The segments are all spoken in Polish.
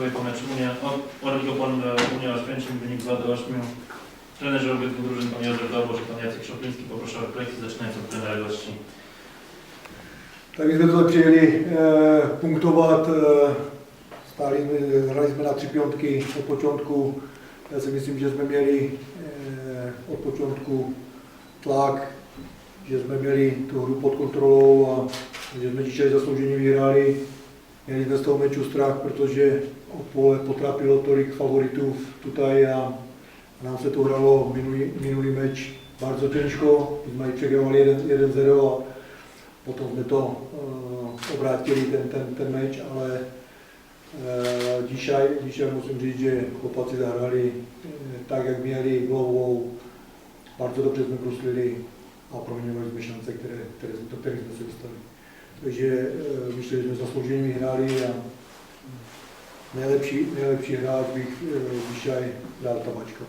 sobie po meczu Unia, Orlik Opon e, Unia Oświęcim, wynik 2 do 8. Trenerzy obydwu drużyn, pan Józef Dobosz i pan Jacek Szopliński, poproszę o refleksję, zaczynając od trenera gości. Tak my přijeli eh, punktovat, eh, stáli jsme, hrali jsme na tři pětky od počátku. Já si myslím, že jsme měli eh, od počátku tlak, že jsme měli tu hru pod kontrolou a že jsme Čičari zaslouženě vyhráli. Měli jsme z toho meču strach, protože Opole potrapilo tolik favoritů tutaj a nám se to hralo minulý, minulý meč bardzo ciężko. My jsme přegrávali 1-0 a potom jsme to uh, obrátili ten, ten, ten meč, ale uh, dzisiaj, dzisiaj musím říct, že chłopaci zahrali uh, tak, jak měli hlavou. Bardzo dobře jsme bruslili a proměňovali jsme šance, které, které, do kterých jsme se dostali. Uh, myslím, že jsme zaslouženě vyhráli a nejlepší, nejlepší hráč bych uh, dzisiaj dal Tabačka.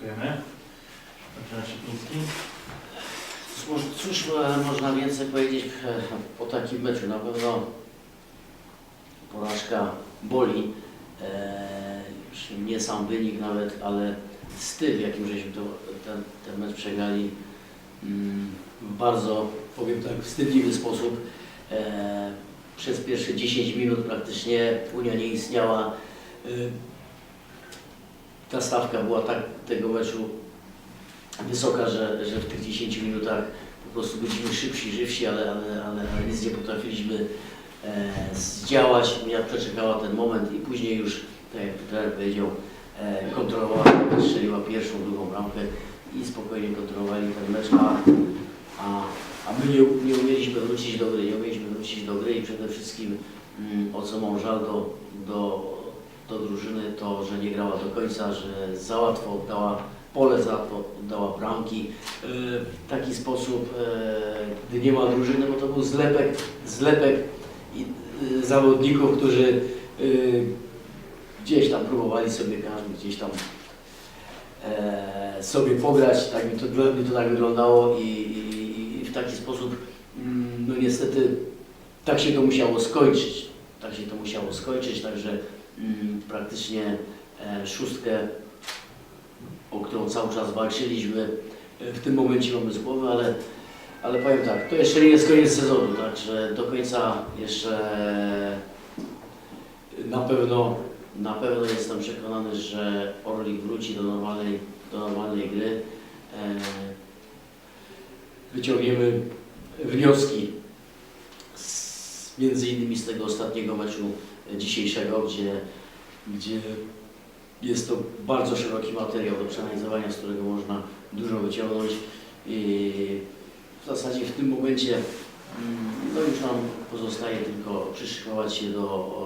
Dziękujemy. Pan trener Szopliński. Cóż, e, można więcej powiedzieć e, po takim meczu? Na pewno porażka boli. E, już nie sam wynik nawet, ale styl, jakim żeśmy to, ten, ten mecz przegrali w bardzo, powiem tak, wstydliwy sposób. E, przez pierwsze 10 minut praktycznie Unia nie istniała. E, ta stawka była tak tego meczu wysoka, że, że w tych 10 minutach po prostu byliśmy szybsi, żywsi, ale, ale, ale, nic nie potrafiliśmy e, zdziałać. Unia przeczekała ten moment i później już, tak jak trener powiedział, kontrolowała, strzeliła pierwszą, drugą bramkę i spokojnie kontrolowali ten mecz, a, a, a my nie, nie umieliśmy wrócić do gry, nie umieliśmy wrócić do gry i przede wszystkim mm, o co mam żal do, do, do drużyny, to że nie grała do końca, że za łatwo oddała pole za to oddała bramki. E, w taki sposób, e, gdy nie ma drużyny, bo to był zlepek, zlepek e, zawodników, którzy e, gdzieś tam próbowali sobie każdy gdzieś tam e, sobie pograć, tak mi to, dla to tak wyglądało i, i, i w taki sposób mm, no niestety tak się to musiało skończyć, tak się to musiało skończyć, także mm, praktycznie e, szóstkę o którą cały czas walczyliśmy. W tym momencie mamy z głowy, ale, ale powiem tak, to jeszcze nie jest koniec sezonu, także do końca jeszcze na pewno, na pewno jestem przekonany, że Orlik wróci do normalnej, do normalnej gry. E, Wyciągniemy wnioski z, między innymi z tego ostatniego meczu dzisiejszego, gdzie, gdzie jest to bardzo szeroki materiał do przeanalizowania, z którego można dużo wyciągnąć. I w zasadzie w tym momencie mm, no już nam pozostaje tylko przyszykować się do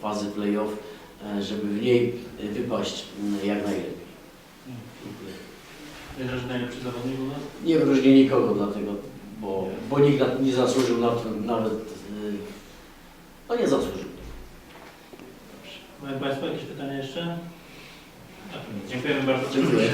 fazy play-off, żeby w niej e, wypaść mm, jak najlepiej. Że najlepszy zawodnik u nas? Nie wyróżnię nikogo dlatego, bo, bo nikt nie zasłużył na to nawet, e, no nie zasłużył. Mają Państwo jakieś pytania jeszcze? Tak, Dziękujemy bardzo. Dziękuję.